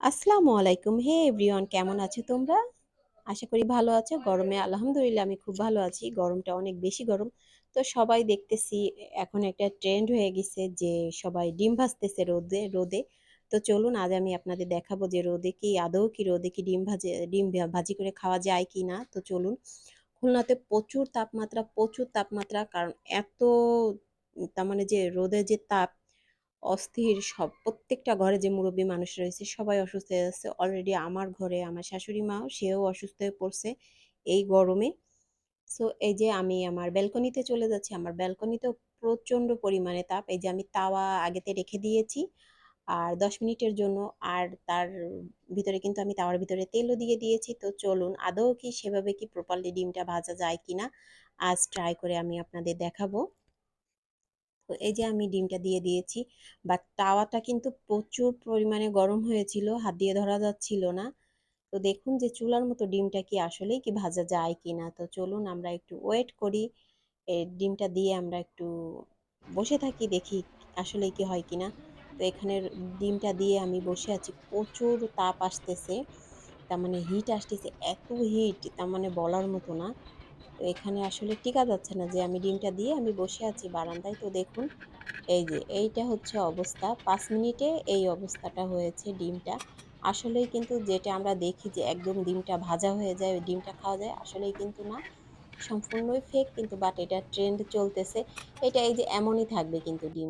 আসসালামু আলাইকুম। হে এভরিওয়ান কেমন আছো তোমরা? আশা করি ভালো আছো। গরমে আলহামদুলিল্লাহ আমি খুব ভালো আছি। গরমটা অনেক বেশি গরম। তো সবাই দেখতেছি এখন একটা ট্রেন্ড হয়ে গেছে যে সবাই ডিম ভাজতেছে রোদে রোদে। তো চলুন আজ আমি আপনাদের দেখাবো যে রোদে কি আদৌ কি রোদে কি ডিম ভাজে ডিম ভাজি করে খাওয়া যায় কি না তো চলুন। খুলনাতে প্রচুর তাপমাত্রা, প্রচুর তাপমাত্রা কারণ এত তার মানে যে রোদের যে তাপ অস্থির সব, প্রত্যেকটা ঘরে যে মুরব্বী মানুষ রয়েছে সবাই অসুস্থ হয়ে যাচ্ছে। অলরেডি আমার ঘরে আমার শাশুড়ি মাও সেও অসুস্থ হয়ে পড়ছে এই গরমে। সো এই যে আমি আমার ব্যালকনিতে চলে যাচ্ছি, আমার ব্যালকনিতেও প্রচণ্ড পরিমাণে তাপ। এই যে আমি তাওয়া আগেতে রেখে দিয়েছি আর দশ মিনিটের জন্য আর তার ভিতরে কিন্তু আমি তাওয়ার ভিতরে তেলও দিয়ে দিয়েছি। তো চলুন, আদৌ কি সেভাবে কি প্রপারলি ডিমটা ভাজা যায় কিনা? আজ ট্রাই করে আমি আপনাদের দেখাবো। তো এই যে আমি ডিমটা দিয়ে দিয়েছি বাট তাওয়াটা কিন্তু প্রচুর পরিমাণে গরম হয়েছিল, হাত দিয়ে ধরা যাচ্ছিল না। তো দেখুন যে চুলার মতো ডিমটা কি আসলেই কি ভাজা যায় কি না তো চলুন আমরা একটু ওয়েট করি ডিমটা দিয়ে আমরা একটু বসে থাকি, দেখি আসলেই কি হয় কি না তো এখানের ডিমটা দিয়ে আমি বসে আছি, প্রচুর তাপ আসতেছে, তার মানে হিট আসতেছে, এত হিট তার মানে বলার মতো না। তো এখানে আসলে টিকা যাচ্ছে না যে আমি ডিমটা দিয়ে আমি বসে আছি বারান্দায়। তো দেখুন, এই যে এইটা হচ্ছে অবস্থা। পাঁচ মিনিটে এই অবস্থাটা হয়েছে ডিমটা। আসলেই কিন্তু যেটা আমরা দেখি যে একদম ডিমটা ভাজা হয়ে যায়, ওই ডিমটা খাওয়া যায়, আসলেই কিন্তু না। সম্পূর্ণই ফেক কিন্তু বাট এটা ট্রেন্ড চলতেছে। এটা এই যে এমনই থাকবে কিন্তু ডিম।